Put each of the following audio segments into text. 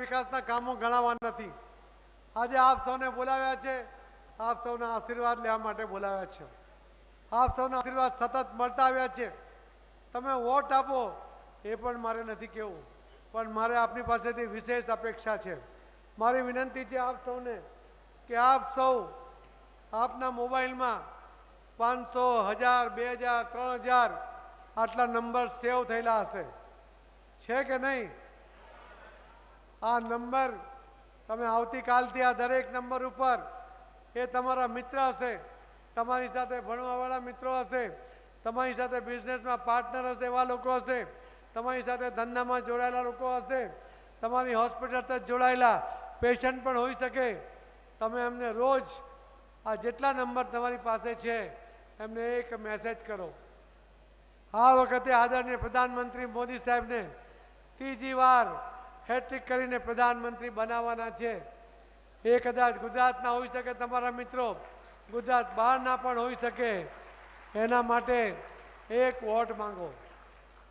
વિકાસના કામો ગણાવા નથી. આજે આપ સૌને બોલાવ્યા છે. આપ સૌના આશીર્વાદ લેવા માટે બોલાવ્યા છે. આપ સૌના આશીર્વાદ સતત મળતા આવ્યા છે. તમે વોટ આપો, એ પણ મારે નથી કહેવું. પણ મારે આપની પાસેથી વિશેષ અપેક્ષા છે. મારી વિનંતી છે આપ સૌને કે આપ સૌ આપના મોબાઈલમાં પાંચસો, હજાર, બે હજાર, ત્રણ હજાર આટલા નંબર સેવ થયેલા હશે. છે કે નહીં? આ નંબર તમે આવતીકાલથી આ દરેક નંબર ઉપર એ તમારા મિત્ર હશે, તમારી સાથે ભણવાવાળા મિત્રો હશે, તમારી સાથે બિઝનેસમાં પાર્ટનર હશે એવા લોકો હશે, તમારી સાથે ધંધામાં જોડાયેલા લોકો હશે, તમારી હોસ્પિટલ સાથે જોડાયેલા પેશન્ટ પણ હોઈ શકે. તમે એમને રોજ આ જેટલા નંબર તમારી પાસે છે, એમને એક મેસેજ કરો. આ વખતે આદરણીય પ્રધાનમંત્રી મોદી સાહેબને ત્રીજી વાર હેટ્રિક કરીને પ્રધાનમંત્રી બનાવવાના છે. એ કદાચ ગુજરાતના હોઈ શકે તમારા મિત્રો. ગુજરાત બહારના પણ હોઈ શકે. એના માટે એક વોટ માંગો.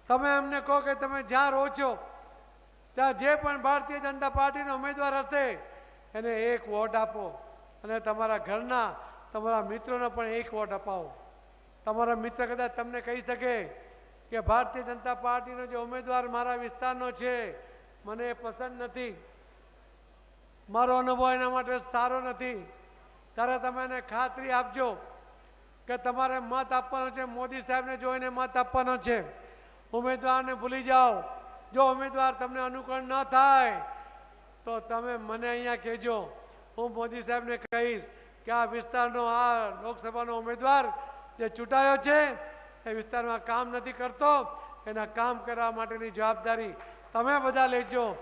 તમે એમને કહો કે તમે જ્યાં રહો છો, ત્યાં જે પણ ભારતીય જનતા પાર્ટીનો ઉમેદવાર હશે, એને એક વોટ આપો. અને તમારા ઘરના, તમારા મિત્રોને પણ એક વોટ અપાવો. તમારા મિત્ર કદાચ તમને કહી શકે કે ભારતીય જનતા પાર્ટીનો જે ઉમેદવાર મારા વિસ્તારનો છે મને પસંદ નથી. મારો અનુભવ એના માટે સારો નથી. ત્યારે તમે એને ખાતરી આપજો કે તમારે મત આપવાનો છે. મોદી સાહેબને જોઈને મત આપવાનો છે. ઉમેદવારને ભૂલી જાઓ. જો ઉમેદવાર તમને અનુકૂળ ન થાય, તો તમે મને અહીંયા કહેજો. હું મોદી સાહેબને કહીશ કે આ વિસ્તારનો, આ લોકસભાનો ઉમેદવાર જે ચૂંટાયો છે, એ વિસ્તારમાં કામ નથી કરતો. એના કામ કરવા માટેની જવાબદારી તમે બધા લેજો,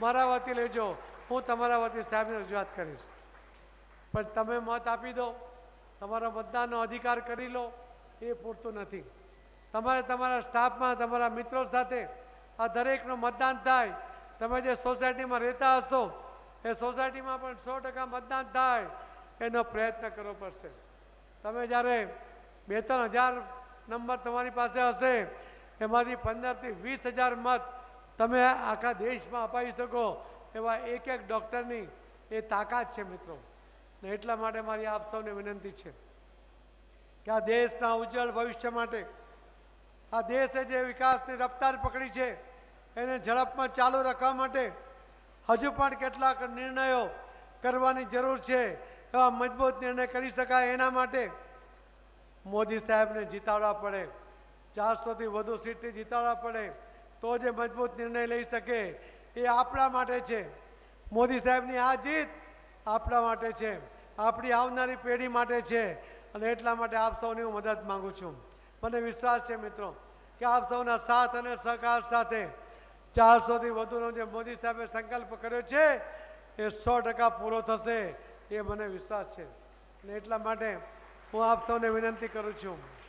મારા વતી લેજો, હું તમારા વતી સાહેબને રજૂઆત કરીશ. પણ તમે મત આપી દો, તમારા મતદાનનો અધિકાર કરી લો, એ પૂરતું નથી. તમારે તમારા સ્ટાફમાં, તમારા મિત્રો સાથે આ દરેકનું મતદાન થાય. તમે જે સોસાયટીમાં રહેતા હશો, એ સોસાયટીમાં પણ સો ટકા મતદાન થાય. એનો પ્રયત્ન કરવો પડશે. તમે જ્યારે બે ત્રણ હજાર નંબર તમારી પાસે હશે, એમાંથી પંદરથી વીસ હજાર મત તમે આખા દેશમાં અપાવી શકો એવા એક એક ડૉક્ટરની એ તાકાત છે મિત્રો. ને એટલા માટે મારી આપ સૌને વિનંતી છે કે આ દેશના ઉજ્જવળ ભવિષ્ય માટે, આ દેશે જે વિકાસની રફતાર પકડી છે, એને ઝડપમાં ચાલુ રાખવા માટે હજુ પણ કેટલાક નિર્ણયો કરવાની જરૂર છે એવા મજબૂત નિર્ણય કરી શકાય એના માટે મોદી સાહેબને જીતાડવા પડે. ચારસોથી વધુ સીટથી જીતાડવા પડે. તો જે મજબૂત નિર્ણય લઈ શકે એ આપણા માટે છે. મોદી સાહેબની આ જીત આપણા માટે છે. આપણી આવનારી પેઢી માટે છે. અને એટલા માટે આપ સૌની હું મદદ માંગુ છું. મને વિશ્વાસ છે મિત્રો કે આપ સૌના સાથ અને સહકાર સાથે ચારસોથી વધુનો જે મોદી સાહેબે સંકલ્પ કર્યો છે, એ સો ટકા પૂરો થશે એ મને વિશ્વાસ છે. અને એટલા માટે હું આપ સૌને વિનંતી કરું છું.